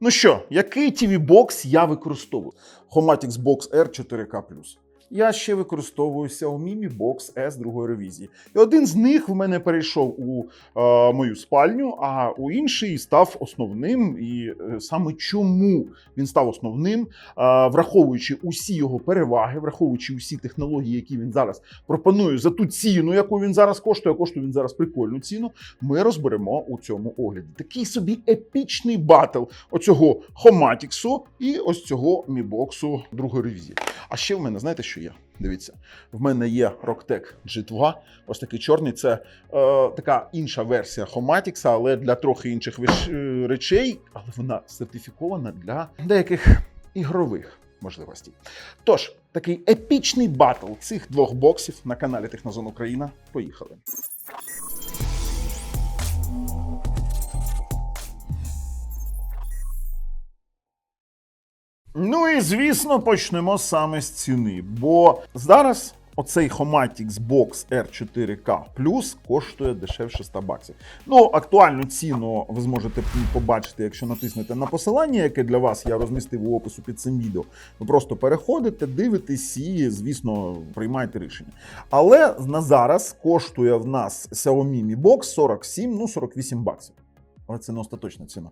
Ну що, який TV бокс я використовую? Homatix Box R 4K+. Я ще використовую Xiaomi Mi Box S другої ревізії. І один з них в мене перейшов у е, мою спальню, а у інший став основним. І е, саме чому він став основним, е, враховуючи усі його переваги, враховуючи усі технології, які він зараз пропонує за ту ціну, яку він зараз коштує, коштує він зараз прикольну ціну. Ми розберемо у цьому огляді. Такий собі епічний батл оцього Хоматіксу і ось цього Мібоксу другої ревізії. А ще в мене, знаєте, що? Дивіться, в мене є Rocktec G2, ось такий чорний. Це е, така інша версія Homatics, але для трохи інших е, речей, але вона сертифікована для деяких ігрових можливостей. Тож, такий епічний батл цих двох боксів на каналі Технозон Україна. Поїхали. Ну і звісно, почнемо саме з ціни. Бо зараз оцей Homatix Box R4K Plus коштує дешевше 100 баксів. Ну, актуальну ціну ви зможете побачити, якщо натиснете на посилання, яке для вас я розмістив у опису під цим відео. Ви просто переходите, дивитесь і, звісно, приймаєте рішення. Але на зараз коштує в нас Xiaomi Mi Box 47, ну 48 баксів. Але це не остаточна ціна.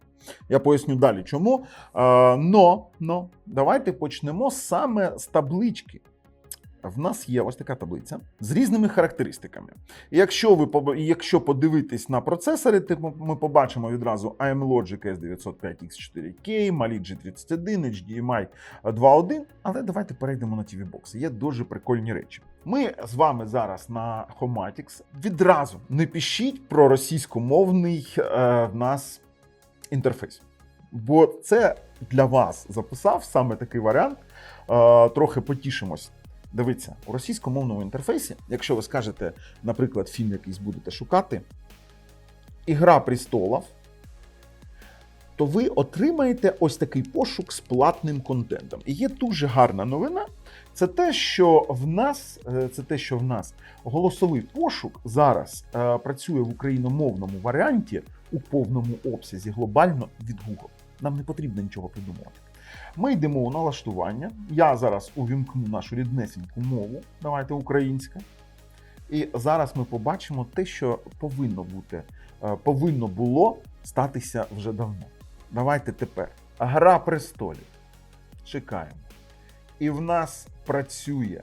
Я поясню далі, чому. Е, но, но, давайте почнемо саме з таблички. В нас є ось така таблиця з різними характеристиками. Якщо ви якщо подивитись на процесори, типу, ми побачимо відразу AM Logic S905X4K, Mali G31, HDMI 2.1. Але давайте перейдемо на TV бокси. Є дуже прикольні речі. Ми з вами зараз на Homatix. Відразу не пишіть про російськомовний е, в нас інтерфейс. Бо це для вас записав саме такий варіант. Е, трохи потішимось. Дивіться, у російськомовному інтерфейсі, якщо ви скажете, наприклад, фільм якийсь будете шукати, Ігра престолів, то ви отримаєте ось такий пошук з платним контентом. І є дуже гарна новина. Це те, що в нас, е, це те, що в нас голосовий пошук зараз е, працює в україномовному варіанті у повному обсязі глобально від Google. Нам не потрібно нічого придумувати. Ми йдемо у налаштування. Я зараз увімкну нашу ріднесеньку мову. Давайте українська. І зараз ми побачимо те, що повинно бути, е, повинно було статися вже давно. Давайте тепер. Гра престолів. Чекаємо. І в нас працює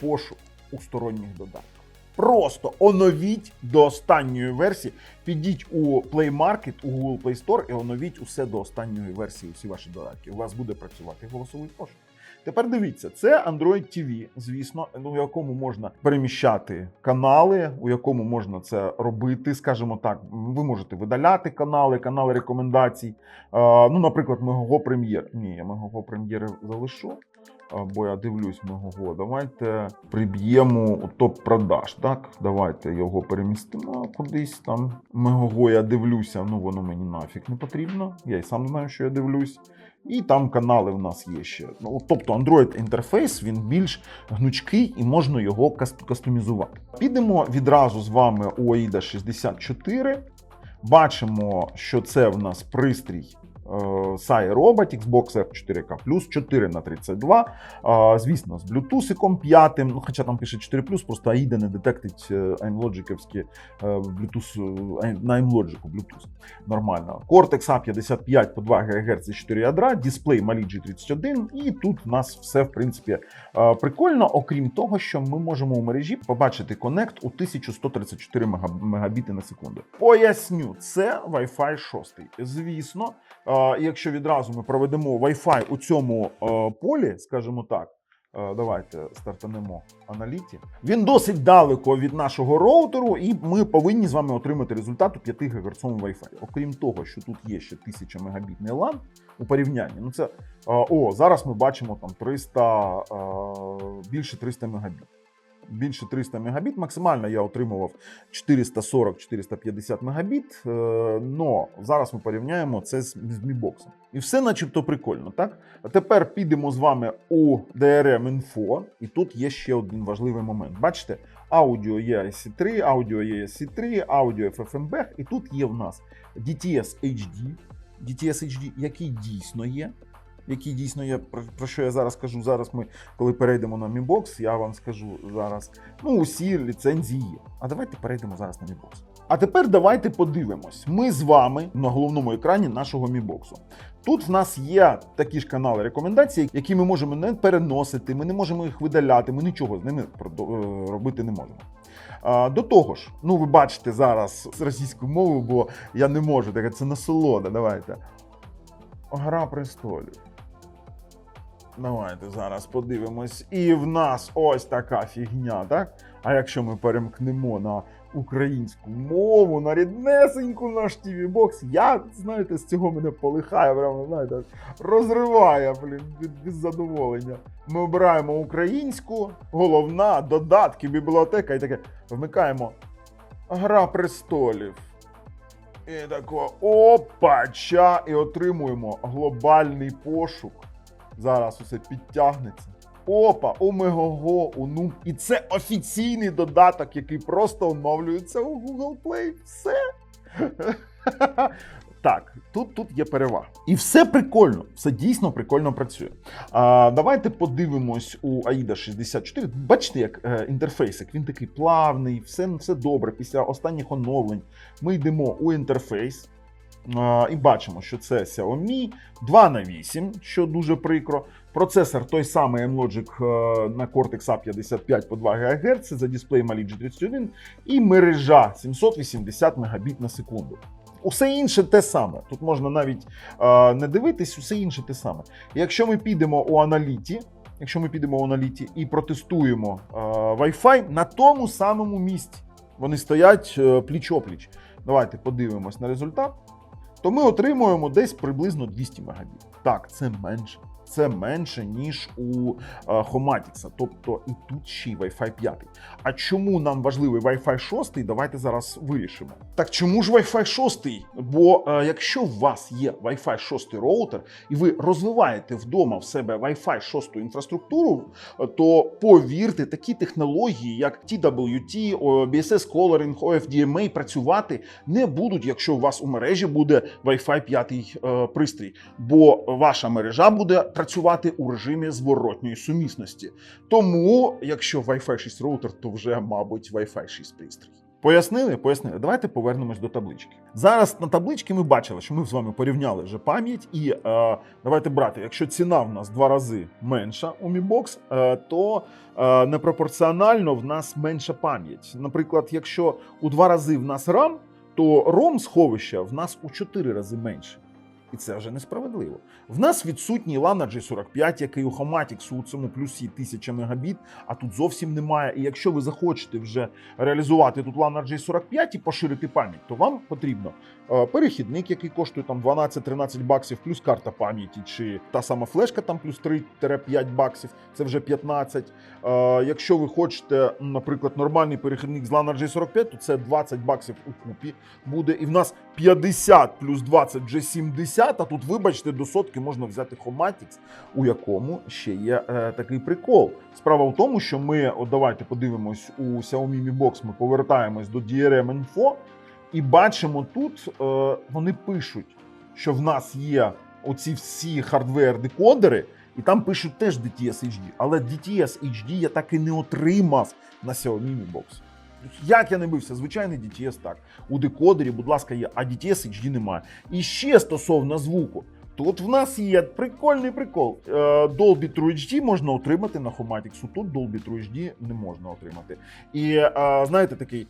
пошук у сторонніх додатках. Просто оновіть до останньої версії. Підіть у Play Market, у Google Play Store і оновіть усе до останньої версії, усі ваші додатки. У вас буде працювати голосовий пошук. Тепер дивіться, це Android TV, звісно, ну, у якому можна переміщати канали, у якому можна це робити. Скажімо так, ви можете видаляти канали, канали рекомендацій. Ну, наприклад, Мегого Прем'єр. Ні, я Мегого Прем'єр залишу. Бо я дивлюсь Мегого. Давайте приб'ємо у топ продаж. Так, давайте його перемістимо кудись там. Мегого я дивлюся. Ну воно мені нафіг не потрібно. Я й сам знаю, що я дивлюсь. І там канали в нас є ще. Ну, тобто Android інтерфейс він більш гнучкий і можна його кастомізувати. Підемо відразу з вами у AIDA 64. Бачимо, що це в нас пристрій Sai Robot Xbox F4K 4 на 32. Е, Звісно, з Bluetooth 5, ну, хоча там пише 4 просто AIDA не детектить е, AIMLogic-овські е, Bluetooth е, на AIMLogic Bluetooth. Нормально. Cortex A55 по 2 ГГц 4 ядра, дисплей Mali G31, і тут у нас все в принципі е, прикольно, окрім того, що ми можемо у мережі побачити коннект у 1134 мега- мегабіти на секунду. Поясню, це Wi-Fi 6. Звісно, е, якщо відразу ми проведемо Wi-Fi у цьому е, полі, скажімо так. е, Давайте стартанемо аналіті. Він досить далеко від нашого роутеру, і ми повинні з вами отримати результат у 5 ГГц Wi-Fi. Окрім того, що тут є ще 1000 мегабітний LAN у порівнянні. Ну це е, о, зараз ми бачимо там 300, е, більше 300 мегабіт. Більше 300 мегабіт. Максимально я отримував 440-450 мегабіт. е, Но зараз ми порівняємо це з, Box. І все начебто прикольно, так? Тепер підемо з вами у DRM Info, і тут є ще один важливий момент. Бачите, аудіо є IC3, аудіо є IC3, аудіо FFmpeg, і тут є в нас DTS HD, DTS HD, який дійсно є. Який дійсно є, про, що я зараз кажу. Зараз ми, коли перейдемо на Mi Box, я вам скажу зараз. Ну, усі ліцензії є. А давайте перейдемо зараз на Mi Box. А тепер давайте подивимось. Ми з вами на головному екрані нашого Box. Тут в нас є такі ж канали рекомендацій, які ми можемо не переносити, ми не можемо їх видаляти, ми нічого з ними е, робити не можемо. До того ж, ну ви бачите зараз з російською мовою, бо я не можу, так це насолода. Давайте. Гра престолів. Давайте зараз подивимось. І в нас ось така фігня, так? А якщо ми перемкнемо на українську мову, на ріднесеньку наш TV Box, я, знаєте, з цього мене полихає, прямо, знаєте, розриває, блін, від, від задоволення. Ми обираємо українську, головна, додатки, бібліотека і таке. Вмикаємо Гра престолів. І тако опача, і отримуємо глобальний пошук. Зараз усе підтягнеться. Опа, омего, унум. І це офіційний додаток, який просто оновлюється у Google Play. Все. Так, тут, тут є перевага. І все прикольно, все дійсно прикольно працює. А, давайте подивимось у AIDA 64. Бачите, як е, інтерфейс, як він такий плавний, все, все добре. Після останніх оновлень ми йдемо у інтерфейс. І бачимо, що це Xiaomi 2 на 8, що дуже прикро. Процесор той самий M-Logic е, на Cortex A55 по 2 ГГц за дисплеєм Ali G31 і мережа 780 Мбіт на секунду. Усе інше те саме. Тут можна навіть е, не дивитись, усе інше те саме. Якщо ми підемо у аналіті, якщо ми підемо у аналіті і протестуємо е, Wi-Fi на тому самому місці, вони стоять е, пліч-опліч. Давайте подивимось на результат. То ми отримуємо десь приблизно 200 Мбіт. Так, це менше. Це менше, ніж у е, Homatix, тобто і тут ще й Wi-Fi 5. А чому нам важливий Wi-Fi 6? Давайте зараз вирішимо. Так чому ж Wi-Fi 6? Бо е, якщо у вас є Wi-Fi 6 роутер, і ви розвиваєте вдома в себе Wi-Fi 6 інфраструктуру, е, то повірте, такі технології, як TWT, BSS Coloring, OFDMA працювати не будуть, якщо у вас у мережі буде Wi-Fi 5 е, пристрій, бо ваша мережа буде працювати у режимі зворотньої сумісності. Тому, якщо Wi-Fi 6 роутер, то вже, мабуть, Wi-Fi 6 пристрій. Пояснили? Пояснили. Давайте повернемось до таблички. Зараз на табличці ми бачили, що ми з вами порівняли вже пам'ять, і е, давайте брати, якщо ціна в нас два рази менша у Mi Box, е, то е, непропорціонально в нас менша пам'ять. Наприклад, якщо у два рази в нас RAM, то ROM сховища в нас у чотири рази менше. І це вже несправедливо. В нас відсутній LAN G45, який у Homatix у цьому плюсі 1000 Мбіт, а тут зовсім немає. І якщо ви захочете вже реалізувати тут LAN G45 і поширити пам'ять, то вам потрібно е, перехідник, який коштує там 12-13 баксів, плюс карта пам'яті, чи та сама флешка там плюс 3-5 баксів, це вже 15. Е, Якщо ви хочете, наприклад, нормальний перехідник з LAN G45, то це 20 баксів у купі буде. І в нас 50 плюс 20 вже 70, а тут, вибачте, до сотки можна взяти Homatix, у якому ще є е, такий прикол. Справа в тому, що ми, от давайте подивимось у Xiaomi Mi Box, ми повертаємось до DRM Info і бачимо тут, е, вони пишуть, що в нас є оці всі хардвер-декодери, і там пишуть теж DTS HD. Але DTS HD я так і не отримав на Xiaomi Mi Box. Як я не бився, звичайний DTS так. У декодері, будь ласка, є, а DTS HD немає. І ще стосовно звуку. Тут в нас є прикольний прикол. Е, Dolby True HD можна отримати на Homatix, тут Dolby True HD не можна отримати. І е, знаєте, такий.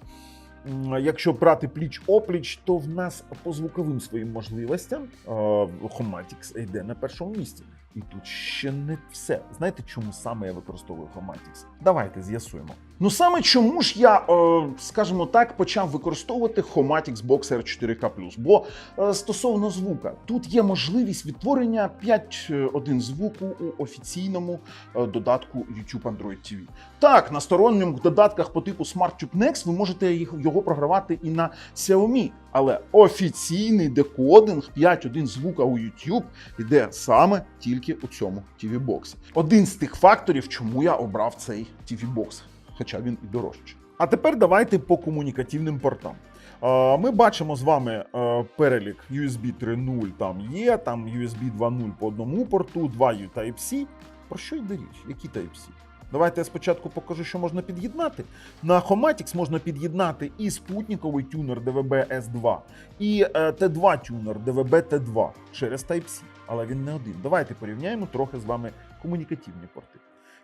Якщо брати пліч опліч, то в нас по звуковим своїм можливостям е, Homatix йде на першому місці. І тут ще не все. Знаєте, чому саме я використовую Homatix? Давайте з'ясуємо. Ну саме чому ж я, е, скажімо так, почав використовувати Homatix Box R4K+. Бо е, стосовно звука, тут є можливість відтворення 5.1 звуку у офіційному е, додатку YouTube Android TV. Так, на сторонніх додатках по типу SmartTube Next ви можете його програвати і на Xiaomi, але офіційний декодинг 5.1 звука у YouTube йде саме тільки у цьому TV Box. Один з тих факторів, чому я обрав цей TV Box, хоча він і дорожчий. А тепер давайте по комунікативним портам. Е, Ми бачимо з вами е, перелік USB 3.0 там є, там USB 2.0 по одному порту, 2 Type-C. Про що йде річ? Які Type-C? Давайте я спочатку покажу, що можна під'єднати. На Homatix можна під'єднати і спутниковий тюнер DVB S2, і е, T2 тюнер DVB T2 через Type-C. Але він не один. Давайте порівняємо трохи з вами комунікативні порти.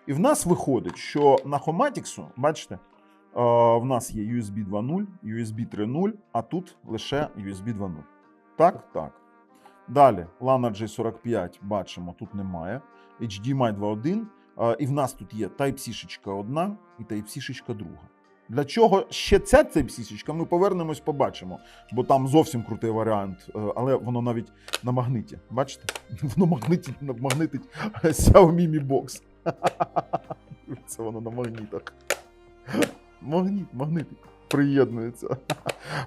І в нас виходить, що на Homatix, бачите, е, в нас є USB 2.0, USB 3.0, а тут лише USB 2.0. Так, так. Далі LAN G45 бачимо, тут немає. HDMI 2.1. е, І в нас тут є Type-C 1 і Type-C 2. Для чого ще ця Type-C, ми повернемось, побачимо. Бо там зовсім крутий варіант, е, але воно навіть на магниті. Бачите? Воно магнитить, магнитить Xiaomi Mi Box. Це воно на магнітах. Магніт, магнитик. Приєднується.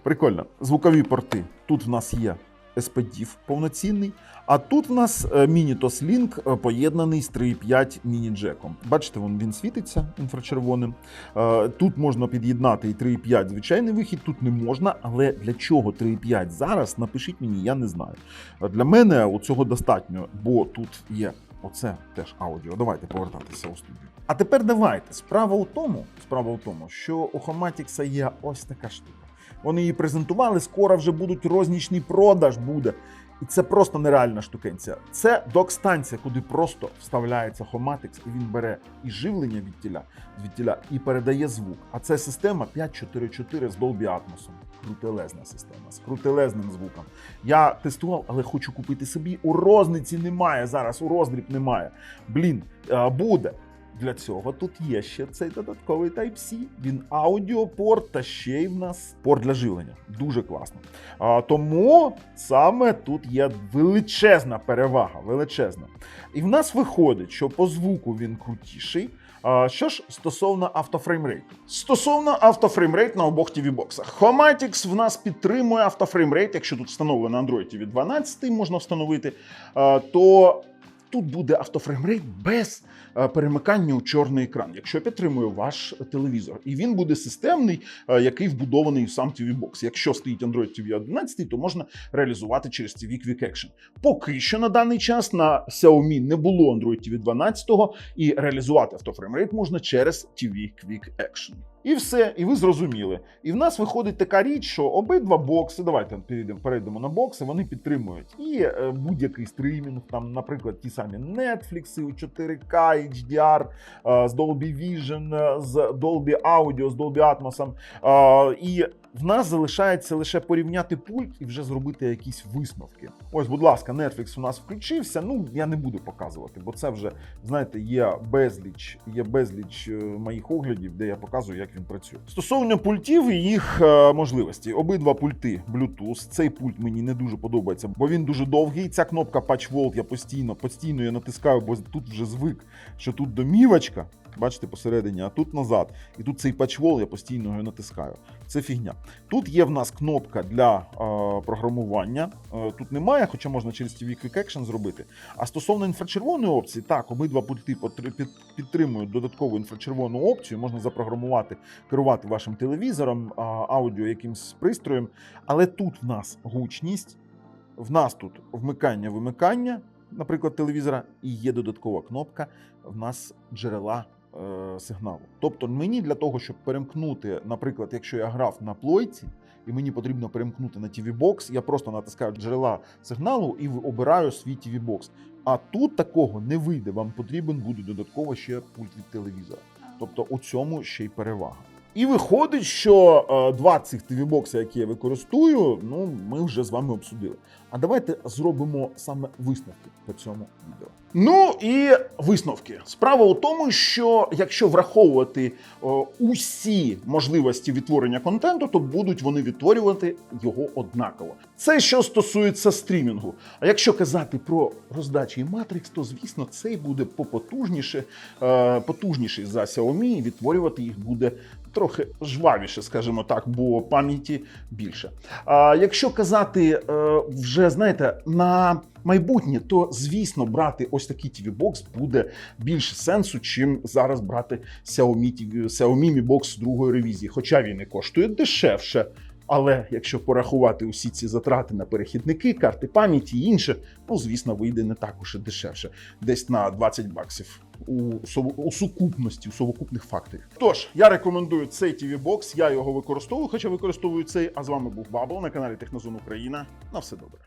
Прикольно. Звукові порти. Тут в нас є SPDIF повноцінний, а тут в нас е, Minitos Link е, поєднаний з 3.5 міні-джеком. Бачите, вон він світиться інфрачервоним. Е, Тут можна під'єднати і 3.5 звичайний вихід, тут не можна. Але для чого 3.5 зараз? Напишіть мені, я не знаю. Е, Для мене цього достатньо, бо тут є оце теж аудіо. Давайте повертатися у студію. А тепер давайте. Справа у тому, справа у тому, що у Homatix є ось така штука. Вони її презентували, скоро вже будуть рознічний продаж буде. І це просто нереальна штукенція. Це док-станція, куди просто вставляється Homatix, і він бере і живлення від тіля, від тіля і передає звук. А це система 544 з Dolby Atmos. Крутелезна система з крутелезним звуком. Я тестував, але хочу купити собі. У розниці немає зараз, у роздріб немає. Блін, е, буде. Для цього тут є ще цей додатковий Type-C. Він аудіопорт та ще й в нас порт для живлення. Дуже класно. А, тому саме тут є величезна перевага. Величезна. І в нас виходить, що по звуку він крутіший. А, що ж стосовно автофреймрейту? Стосовно автофреймрейт на обох tv боксах Homatix в нас підтримує автофреймрейт, якщо тут встановлено Android TV 12, можна встановити, а, то тут буде автофреймрейт без перемикання у чорний екран, якщо підтримує ваш телевізор. І він буде системний, е, який вбудований в сам TV Box. Якщо стоїть Android TV 11, то можна реалізувати через TV Quick Action. Поки що на даний час на Xiaomi не було Android TV 12, і реалізувати автофреймрейт можна через TV Quick Action. І все, і ви зрозуміли. І в нас виходить така річ, що обидва бокси, давайте перейдемо, на бокси, вони підтримують і е, будь-який стрімінг, там, наприклад, ті самі Netflix, у 4K, HDR, с Dolby Vision, с Dolby Audio, з Dolby Atmos. и в нас залишається лише порівняти пульт і вже зробити якісь висновки. Ось, будь ласка, Netflix у нас включився. Ну я не буду показувати, бо це вже знаєте, є безліч, є безліч е, моїх оглядів, де я показую, як він працює. Стосовно пультів і їх е, можливості, обидва пульти Bluetooth. Цей пульт мені не дуже подобається, бо він дуже довгий. Ця кнопка Patch Volt я постійно, постійно я натискаю, бо тут вже звик, що тут домівочка. Бачите, посередині, а тут назад. І тут цей патчвол я постійно його натискаю. Це фігня. Тут є в нас кнопка для е, програмування. Е, тут немає, хоча можна через TV Quick Action зробити. А стосовно інфрачервоної опції, так, обидва пульти підтримують додаткову інфрачервону опцію. Можна запрограмувати, керувати вашим телевізором, аудіо якимсь пристроєм. Але тут в нас гучність, в нас тут вмикання-вимикання, наприклад, телевізора, і є додаткова кнопка в нас джерела сигналу. Тобто, мені для того, щоб перемкнути, наприклад, якщо я грав на плойці, і мені потрібно перемкнути на TV Box, я просто натискаю джерела сигналу і обираю свій TV Box. А тут такого не вийде. Вам потрібен буде додатково ще пульт від телевізора. Тобто у цьому ще й перевага. І виходить, що е, два цих TV-бокси, які я використовую, ну ми вже з вами обсудили. А давайте зробимо саме висновки по цьому відео. Ну і висновки. Справа у тому, що якщо враховувати усі можливості відтворення контенту, то будуть вони відтворювати його однаково. Це що стосується стрімінгу. А якщо казати про роздачі і Matrix, то звісно цей буде попотужніше, е, потужніший за Xiaomi, і відтворювати їх буде трохи жвавіше, скажімо так, бо пам'яті більше. А якщо казати е, вже знаєте на майбутнє, то звісно брати ось такий TV Box буде більше сенсу, чим зараз брати Xiaomi Xiaomi Mi Box другої ревізії. Хоча він і коштує дешевше. Але якщо порахувати усі ці затрати на перехідники, карти пам'яті і інше, ну звісно, вийде не так уж і дешевше, десь на 20 баксів у, у сукупності, у совокупних факторів. Тож я рекомендую цей TV Box, я його використовую, хоча використовую цей. А з вами був Бабл на каналі Технозон Україна. На все добре.